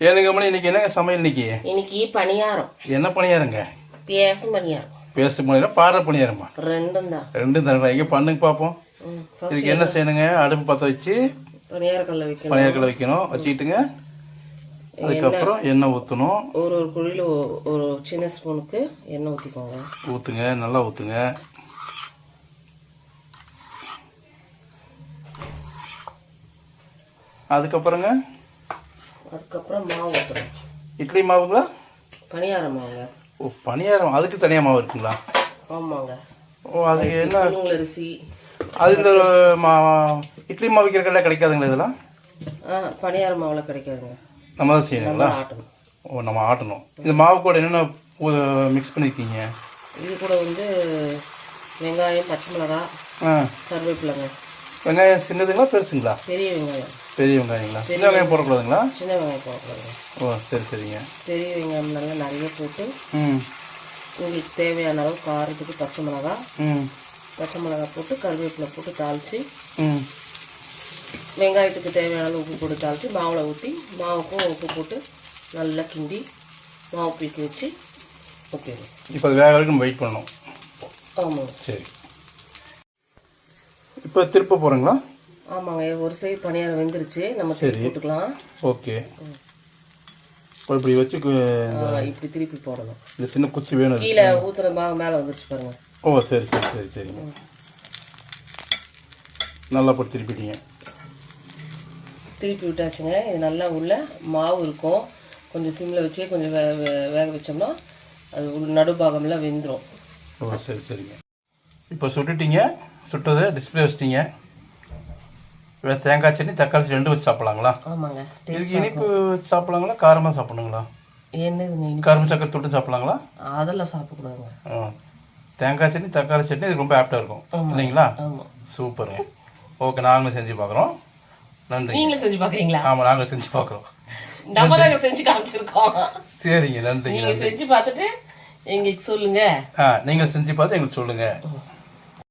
ஏழுங்க மணி இன்னைக்கு என்னங்க சமையல் இன்னைக்கு? இன்னைக்கு பணியாரம். என்ன பணியாருங்க? பேசும் பணியாரம். பேச பணியாரம் பாடுற பணியாரமா? ரெண்டும் தான். ரெண்டும் தர இங்க பண்ணுங்க பார்ப்போம் ம், first இதுக்கு என்ன செய்யணுங்க? அடுப்பு பற்ற வச்சு பணியார கல்ல வைக்கணும். பணியாரக்கடை வைக்கணும். வச்சுக்கிட்டுங்க அதுக்கப்புறம் எண்ணெய். ஊற்றணும் ஒரு ஒரு குழியில ஒரு சின்ன ஸ்பூனுக்கு எண்ணெய் ஊற்றிக்கோங்க ஊற்றுங்க நல்லா ஊற்றுங்க அதுக்கப்புறங்க? அதுக்கப்புறம் மாவு ஊற்றணும் இட்லி மாவுங்களா? பணியார மாவுங்க. ஓ பணியாரம். அதுக்கு தனியாக மாவு இருக்குங்களா? ஆமாங்க. ஓ அதுக்கு என்ன? அரிசி. அது இந்த மா இட்லி மாவு விற்கிற கிடைக்காதுங்களா இதெல்லாம்? ஆ பணியார மாவுல கிடைக்காதுங்க. நம்ம தான் செய்யணுங்களா? ஆட்டணும். ஓ நம்ம ஆட்டணும். இந்த மாவு கூட என்னென்ன மிக்ஸ் பண்ணியிருக்கீங்க இது கூட வந்து வெங்காயம் பச்சை மிளகா கருவேப்பிலைங்க. வெங்காயம் சின்னதுங்களா பெருசுங்களா? பெரிய வெங்காயம். பெரிய வெங்காயங்களா? சின்ன வெங்காயம் போடக்கூடாதுங்களா? சின்ன வெங்காயம் போடக்கூடாதுங்க ஓ சரி சரிங்க. பெரிய வெங்காயம் நல்லா நிறைய போட்டு ம். உங்களுக்கு தேவையான அளவு காரத்துக்கு பச்சை மிளகா ம். பச்சை மிளகா போட்டு கருவேப்பிலை போட்டு தாளித்து ம். வெங்காயத்துக்கு தேவையான அளவு உப்பு போட்டு தாளித்து மாவில் ஊற்றி மாவுக்கும் உப்பு போட்டு நல்லா கிண்டி மாவு பீக்கி வச்சு ஓகே. இப்போ வேக வரைக்கும் வெயிட் பண்ணணும். ஆமாங்க. சரி. இப்போ திருப்ப போகிறோங்களா ஆமாங்க ஒரு சைடு பணியாரம் வெந்துருச்சு. நம்ம சரி. போட்டுக்கலாம். ஓகே. இப்போ இப்படி வச்சு இப்படி திருப்பி போடணும். இந்த சின்ன குச்சி வேணும். கீழே ஊத்துற மாவு மேலே வந்துருச்சு பாருங்க. ஓ சரி சரி சரி சரிங்க நல்லா போட்டு திருப்பிட்டீங்க. திருப்பி விட்டாச்சுங்க. இது நல்லா உள்ள மாவு இருக்கும். கொஞ்சம் சிம்மில் வச்சே கொஞ்சம் வேக வச்சோம்னா அது நடுபாகம்லாம் வெந்துடும் ஓ சரி சரிங்க. இப்போ சுட்டுட்டீங்க சுட்டதை டிஸ்பிளே வச்சிட்டீங்க. இப்போ தேங்காய் சட்னி தக்காளி ரெண்டு வச்சு சாப்பிடலாங்களா? ஆமாங்க. இதுக்கு இனிப்பு வச்சு சாப்பிடலாங்களா காரமாக சாப்பிடணுங்களா? என்னதுங்க? கரும்பு சக்கரை தொட்டு சாப்பிடலாங்களா? அதெல்லாம் சாப்பிடக்கூடாதுங்க. ஆ. தேங்காய் சட்னி தக்காளி சட்னி இது ரொம்ப ஆப்டாக இருக்கும். இல்லைங்களா? சூப்பருங்க. ஓகே நாங்களும் செஞ்சு பார்க்குறோம். நன்றி. நீங்களும் செஞ்சு பார்க்குறீங்களா? ஆமாம் நாங்களும் செஞ்சு பார்க்குறோம். நம்ம தாங்க செஞ்சு காமிச்சிருக்கோம். சரிங்க நன்றிங்க நீங்க செஞ்சு பார்த்துட்டு எங்களுக்கு சொல்லுங்க. ஆ நீங்கள் செஞ்சு பார்த்து எங்களுக்கு சொல்லுங்கள்